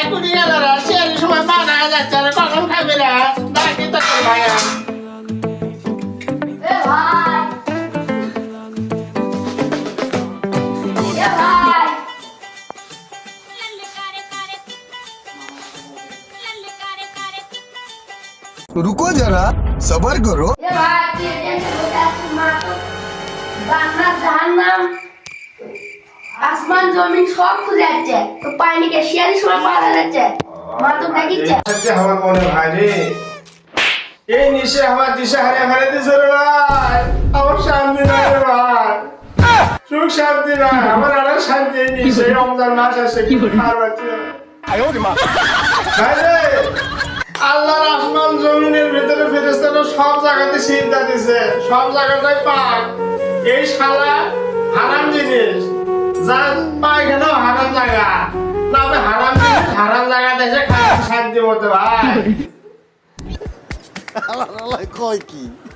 তো ভাই কুড়ি গেল রে সেই সময় বানা যাচ্ছে রে কখন খাবি রে ডাকি তো তোর ভাই এ ভাই এ ভাই रुको जरा सबर करो এ ভাই তুই টেনশন করতে আসিস মা তো বান্না জাহান্নাম আসমান সব খুঁজে যাচ্ছে। তো পানিকে শিয়ালি সময় পাওয়া যাচ্ছে। মা তো মনে ভাই রে। এই নিশে দিশে হারে হারে দিছে রে ভাই। আমার শান্তি নাই রে ভাই। সুখ শান্তি নাই। আমার আর শান্তি রমজান মাস আসে কি খাওয়ার বাচ্চা ভাই রে, আল্লাহর আসমান জমিনের ভিতরে ফেরেস্তারা সব জায়গাতে চিন্তা দিছে। সব জায়গাটাই পাক। এই শালা যা পাই কেন হারাম জায়গা। না, আমি হারাম হারাম জায়গা দেশে খাওয়া শান্তি মতো, ভাই। কয় কি?